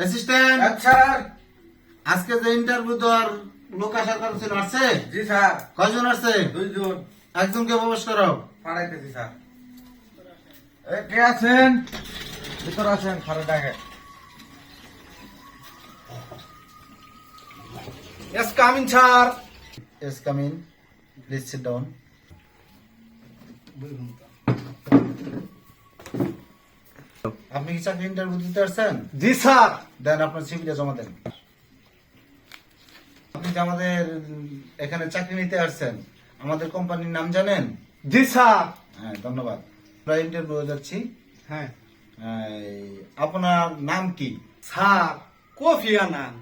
Assistant আচ্ছা আজকে যে ইন্টারভিউ দেওয়ার লোক আসার কথা ছিল আসছে? জি স্যার। কয়জন আসছে? দুইজন। একজনকে প্রবেশ করো। পাঠাইতেছি স্যার। কে আছেন? ভিতর আছেন স্যারের ডাকে। Yes, coming, sir. Yes come in please sit down আপনি কি চাকরি ইন্টারভিউ দিতে আসছেন? জি স্যার। দেন আপনার সিভিটা জমা দেন। আপনি যে আমাদের এখানে চাকরি নিতে আসছেন? আমাদের কোম্পানির নাম জানেন? জি স্যার। হ্যাঁ ধন্যবাদ। আমরা ইন্টারভিউ যাচ্ছি। হ্যাঁ। এই, আপনার নাম কি? স্যার কফি আনান।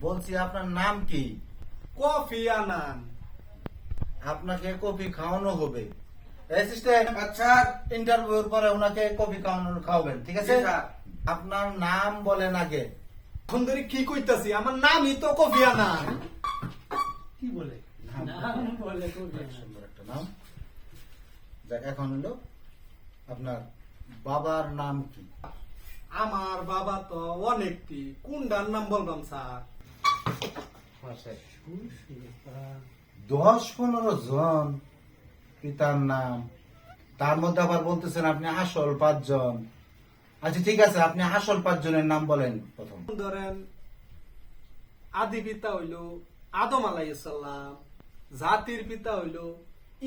বলছি আপনার নাম কি? কফি আনান। আপনাকে কফি খাওয়ানো হবে। অ্যাসিস্ট্যান্ট আচ্ছা ইন্টারভিউর পরে ওনাকে কফি খাওয়ানো খাওয়াবেন ঠিক আছে? আপনার নাম বলেন আগে। সুন্দরী কি কইতাছি? আমার নামই তো কফি আনান কি বলে? নাম বলে করবে সুন্দর একটা নাম। যাক এখন হলো আপনার বাবার নাম কি? আমার বাবা তো অনেকটি। কোনটার নাম বলবাম স্যার। দশ পনেরো জন। পিতার নাম। তার মধ্যে আবার বলতেছেন আপনি আসল পাঁচজন। আচ্ছা ঠিক আছে আপনি আসল পাঁচজনের নাম বলেন প্রথম। ধরেন আদি পিতা হইল আদম আলাইসাল্লাম জাতির পিতা হইল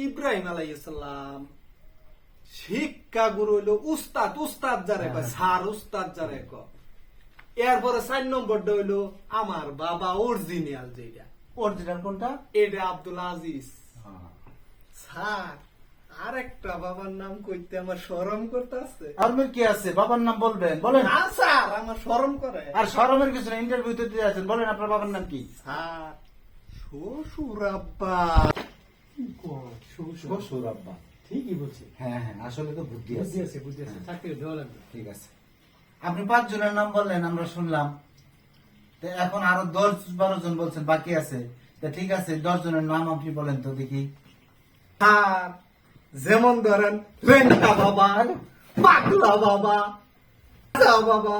ইব্রাহিম আলাইসাল্লাম শিক্ষা গুরু হইল উস্তাদ উস্তাদ যারে কয় সার উস্তাদ যারে কয়। এরপরে চার নম্বরটা হইল আমার বাবা অরিজিনাল যেটা অরিজিনাল কোনটা? এটা আব্দুল আজিজ। স্যার আরেকটা বাবার নাম কইতে আমার শরম করতেছে। আরমের কি আছে? বাবার নাম বলবেন বলেন। না স্যার আমার শরম করে। আর সরমের কিছু না ইন্টারভিউতে দিয়ে আছেন। বলেন আপনার বাবার নাম কি? স্যার শ্বশুর আব্বা। শ্বশুর আব্বা? ঠিকই বলছে। হ্যাঁ হ্যাঁ আসলে তো বুদ্ধি বুদ্ধি আছে আছে বুদ্ধি আছে। চাকরি দেওয়া লাগবে। ঠিক আছে। আপনি পাঁচজনের নাম বললেন আমরা শুনলাম। তো এখন আরও দশ বারো জন বলছেন বাকি আছে। তা ঠিক আছে দশ জনের নাম আপনি বলেন তো দেখি। স্যার যেমন ধরেন রেন্টা বাবা পাগলা বাবা বাবা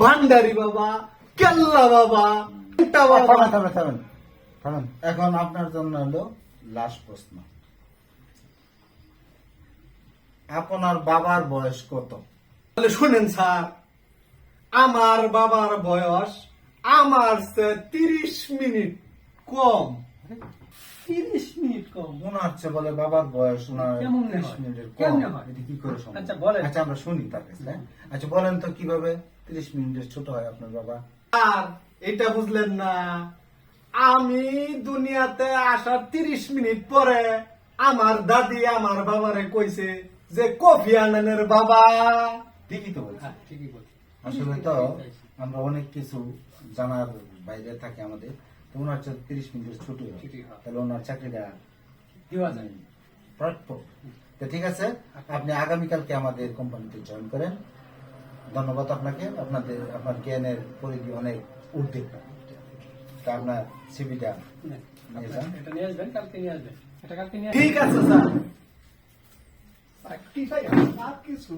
ভান্ডারি বাবা কেল্লা বাবা এখন আপনার জন্য হলো লাস্ট প্রশ্ন। আপনার বাবার বয়স কত? তাহলে শুনেন স্যার আমার বাবার বয়স আমার তিরিশ মিনিট কম। তিরিশ মিনিট কম মনে হচ্ছে বলে বাবার বয়স ওনার কেমনে ত্রিশ? মিনিটের কম এটা কি করে সম্ভব? আচ্ছা, বলেন। আচ্ছা আমরা শুনি তার কাছে হ্যাঁ? আচ্ছা বলেন তো কীভাবে ত্রিশ মিনিটের ছোট হয় আপনার বাবা আর এটা বুঝলেন না আমি দুনিয়াতে আসার তিরিশ মিনিট পরে আমার দাদি আমার বাবারে কইছে যে কফি আনানের বাবা ঠিকই তো বলছি হ্যাঁ ঠিকই বলছে আসলে তো আমরা অনেক কিছু জানার বাইরে থাকে আমাদের ওনার হচ্ছে তিরিশ মিনিটের ছোট হয়। ছুটি হয়। তাহলে ওনার চাকরিটা দেওয়া যায় প্রাপ্য তো ঠিক আছে আপনি আগামীকালকে আমাদের কোম্পানিতে জয়েন করেন ধন্যবাদ আপনাকে আপনাদের আপনার জ্ঞানের পরিধি অনেক ঊর্ধ্বে তা আপনার সিবিটা না, নিয়ে যান এটা নিয়ে আসবেন কালকে নিয়ে আসবেন এটা কালকে নিয়ে ঠিক আছে স্যার চাকরিটাই আর কিছু